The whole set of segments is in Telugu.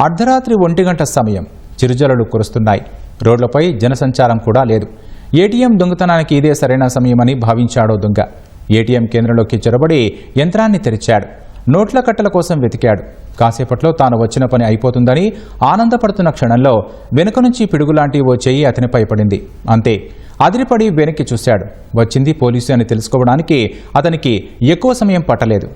అర్ధరాత్రి ఒంటి గంట సమయం చిరుజలలు కురుస్తున్నాయి. రోడ్లపై జనసంచారం కూడా లేదు. ఏటీఎం దొంగతనానికి ఇదే సరైన సమయమని భావించాడో దొంగ. ఏటీఎం కేంద్రంలోకి చొరబడి యంత్రాన్ని తెరిచాడు. నోట్ల కట్టల కోసం వెతికాడు. కాసేపట్లో తాను వచ్చిన పని అయిపోతుందని ఆనందపడుతున్న క్షణంలో వెనుక నుంచి పిడుగులాంటి ఓ చెయ్యి అతనిపై పడింది. అంతే. అదిరిపడి వెనక్కి చూశాడు. వచ్చింది పోలీసు అని తెలుసుకోవడానికి అతనికి ఎక్కువ సమయం పట్టలేదు.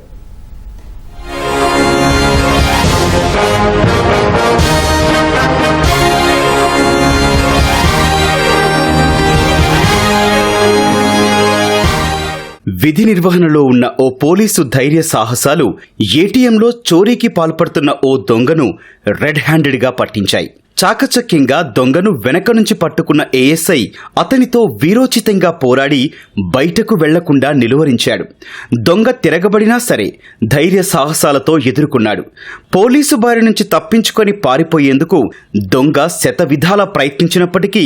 విధి నిర్వహణలో ఉన్న ఓ పోలీసు ధైర్య సాహసాలు ఏటీఎంలో చోరీకి పాల్పడుతున్న ఓ దొంగను రెడ్ హ్యాండెడ్గా పట్టించాయి. చాకచక్యంగా దొంగను వెనక నుంచి పట్టుకున్న ఏఎస్ఐ అతనితో వీరోచితంగా పోరాడి బయటకు వెళ్ళకుండా నిలువరించాడు. దొంగ తిరగబడినా సరే ధైర్య సాహసాలతో ఎదుర్కొన్నాడు. పోలీసు బారి నుంచి తప్పించుకొని పారిపోయేందుకు దొంగ శతవిధాల ప్రయత్నించినప్పటికీ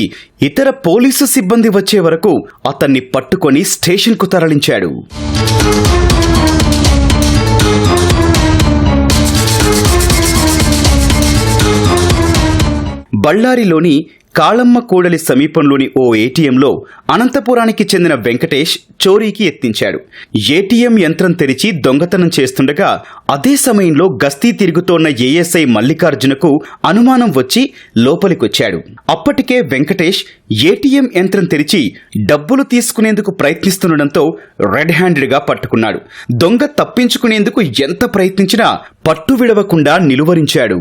ఇతర పోలీసు సిబ్బంది వచ్చే వరకు అతన్ని పట్టుకొని స్టేషన్కు తరలించాడు. బళ్ళారిలోని కాళమ్మ కూడలి సమీపంలోని ఓ ఏటీఎంలో అనంతపురానికి చెందిన వెంకటేష్ చోరీకి ఎత్తించాడు. ఏటీఎం యంత్రం తెరిచి దొంగతనం చేస్తుండగా అదే సమయంలో గస్తీ తిరుగుతోన్న ఏఎస్ఐ మల్లికార్జునకు అనుమానం వచ్చి లోపలికొచ్చాడు. అప్పటికే వెంకటేష్ ఏటీఎం యంత్రం తెరిచి డబ్బులు తీసుకునేందుకు ప్రయత్నిస్తుండటంతో రెడ్ హ్యాండెడ్గా పట్టుకున్నాడు. దొంగ తప్పించుకునేందుకు ఎంత ప్రయత్నించినా పట్టు విడవకుండా నిలువరించాడు.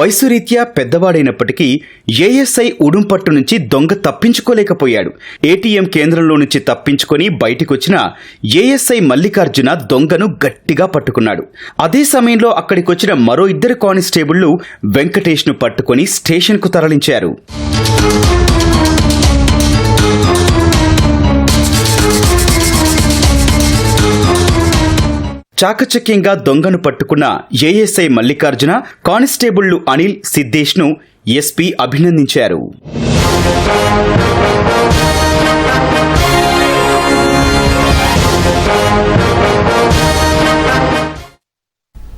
వయసురీత్యా పెద్దవాడైనప్పటికీ ఏఎస్ఐ ఉడుంపట్టు నుంచి దొంగ తప్పించుకోలేకపోయాడు. ఏటీఎం కేంద్రంలో నుంచి తప్పించుకొని బయటికొచ్చిన ఏఎస్ఐ మల్లికార్జున దొంగను గట్టిగా పట్టుకున్నాడు. అదే సమయంలో అక్కడికొచ్చిన మరో ఇద్దరు కానిస్టేబుళ్ళు వెంకటేష్ను పట్టుకొని స్టేషన్కు తరలించారు. చాకచక్యంగా దొంగను పట్టుకున్న ఏఎస్ఐ మల్లికార్జున కానిస్టేబుళ్ళు అనిల్ సిద్దేశ్ను ఎస్పీ అభినందించారు.